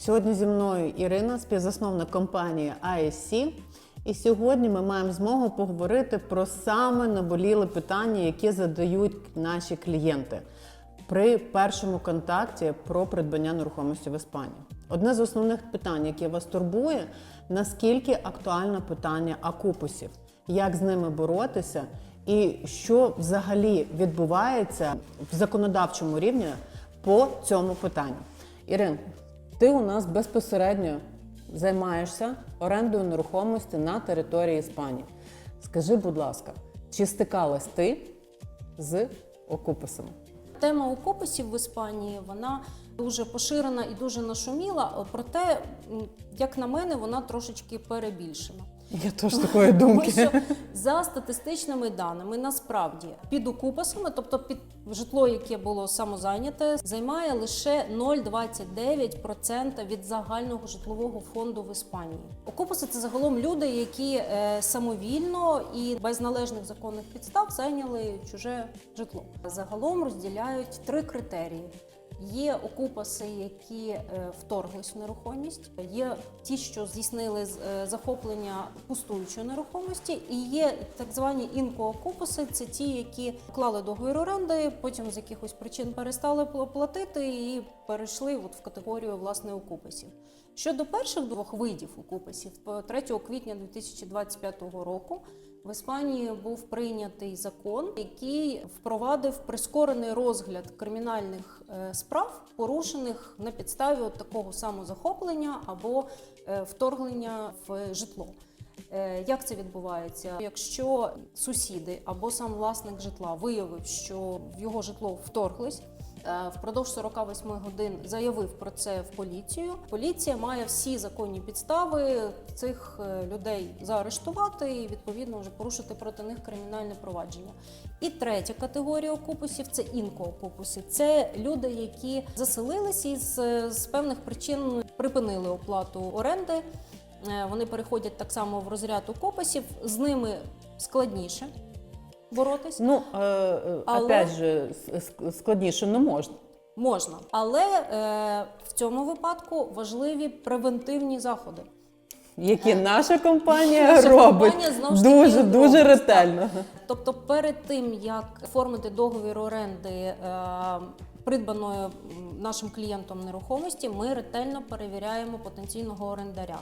Сьогодні зі мною Ірина, співзасновник компанії ISC. І сьогодні ми маємо змогу поговорити про саме наболіле питання, яке задають наші клієнти при першому контакті про придбання нерухомості в Іспанії. Одне з основних питань, яке вас турбує, наскільки актуальне питання акупусів, як з ними боротися, і що взагалі відбувається в законодавчому рівні по цьому питанню. Ірин, ти у нас безпосередньо займаєшся орендою нерухомості на території Іспанії. Скажи, будь ласка, чи стикалась ти з окупасами? Тема окуписів в Іспанії вона дуже поширена і дуже нашуміла. Проте, як на мене, вона трошечки перебільшена. Я теж такої Тому що за статистичними даними, насправді під окупасами, тобто під житло, яке було самозайняте, займає лише 0,29% від загального житлового фонду в Іспанії. Окупаси це загалом люди, які е, самовільно і без належних законних підстав зайняли чуже житло. Загалом розділяють три критерії. Є окупаси, які е, вторглись в нерухомість, є ті, що здійснили е, захоплення пустуючої нерухомості, і є так звані інкоокупаси, це ті, які уклали договір оренди, потім з якихось причин перестали пл- платити і перейшли от в категорію власне окупасів. Щодо перших двох видів окупасів, 3 квітня 2025 року в Іспанії був прийнятий закон, який впровадив прискорений розгляд кримінальних е, справ, порушених на підставі от такого самозахоплення або е, вторгнення в житло. Е, Як це відбувається? Якщо сусіди або сам власник житла виявив, що в його житло вторглись, е, впродовж 48 годин заявив про це в поліцію. Поліція має всі законні підстави цих е, людей заарештувати і відповідно вже порушити проти них кримінальне провадження. І третя категорія окупусів це інкоокупуси. Це люди, які заселилися і з, з певних причин припинили оплату оренди. Е, Вони переходять так само в розряд окупасів, з ними складніше боротись. Ну, е, е, Але- опять же, складніше не можна. Можна, але е, в цьому випадку важливі превентивні заходи. Які наша компанія Наша робить компанія, знову ж таки, дуже дуже робить, ретельно. Тобто, перед тим як оформити договір оренди е, придбаної нашим клієнтом нерухомості, ми ретельно перевіряємо потенційного орендаря.